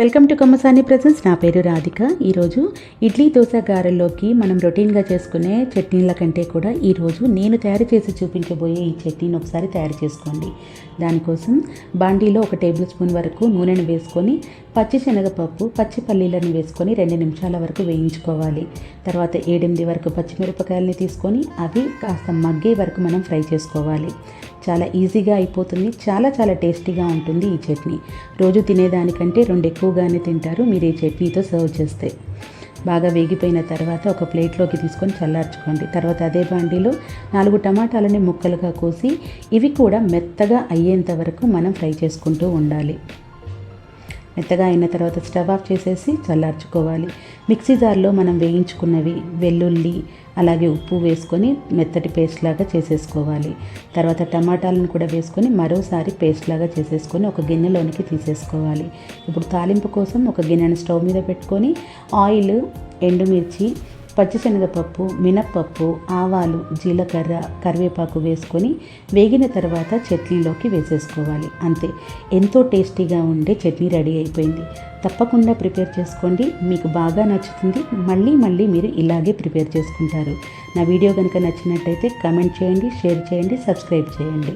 Welcome to Kommasani presence నా పేరు రాధిక. ఈరోజు ఇడ్లీ దోశ గారెల్లోకి మనం రొటీన్గా చేసుకునే చట్నీల కంటే కూడా ఈరోజు నేను తయారు చేసి చూపించబోయే ఈ చట్నీని ఒకసారి తయారు చేసుకోండి. దానికోసం బాండీలో ఒక టేబుల్ స్పూన్ వరకు నూనెను వేసుకొని పచ్చి శనగపప్పు పచ్చి పల్లీలను వేసుకొని రెండు నిమిషాల వరకు వేయించుకోవాలి. తర్వాత ఏడెనిమిది వరకు పచ్చిమిరపకాయలని తీసుకొని అవి కాస్త మగ్గే వరకు మనం ఫ్రై చేసుకోవాలి. చాలా ఈజీగా అయిపోతుంది. చాలా చాలా టేస్టీగా ఉంటుంది ఈ చట్నీ. రోజు తినేదానికంటే రెండు ఎక్కువగానే తింటారు. మీరు ఈ చట్నీతో సర్వ్ చేస్తే. బాగా వేగిపోయిన తర్వాత ఒక ప్లేట్లోకి తీసుకొని చల్లార్చుకోండి. తర్వాత అదే బాండీలో నాలుగు టమాటాలని ముక్కలుగా కోసి ఇవి కూడా మెత్తగా అయ్యేంత వరకు మనం ఫ్రై చేసుకుంటూ ఉండాలి. మెత్తగా అయిన తర్వాత స్టవ్ ఆఫ్ చేసేసి చల్లార్చుకోవాలి. మిక్సీ జార్లో మనం వేయించుకున్నవి వెల్లుల్లి అలాగే ఉప్పు వేసుకొని మెత్తటి పేస్ట్ లాగా చేసేసుకోవాలి. తర్వాత టమాటాలను కూడా వేసుకొని మరోసారి పేస్ట్ లాగా చేసేసుకొని ఒక గిన్నెలోనికి తీసేసుకోవాలి. ఇప్పుడు తాలింపు కోసం ఒక గిన్నెను స్టవ్ మీద పెట్టుకొని ఆయిల్ ఎండుమిర్చి పచ్చిశనగపప్పు మినప్పప్పు ఆవాలు జీలకర్ర కరివేపాకు వేసుకొని వేగిన తర్వాత చట్నీలోకి వేసేసుకోవాలి. అంతే. ఎంతో టేస్టీగా ఉండే చట్నీ రెడీ అయిపోయింది. తప్పకుండా ప్రిపేర్ చేసుకోండి. మీకు బాగా నచ్చుతుంది. మళ్ళీ మళ్ళీ మీరు ఇలాగే ప్రిపేర్ చేసుకుంటారు. నా వీడియో కనుక నచ్చినట్టయితే కమెంట్ చేయండి షేర్ చేయండి సబ్స్క్రైబ్ చేయండి.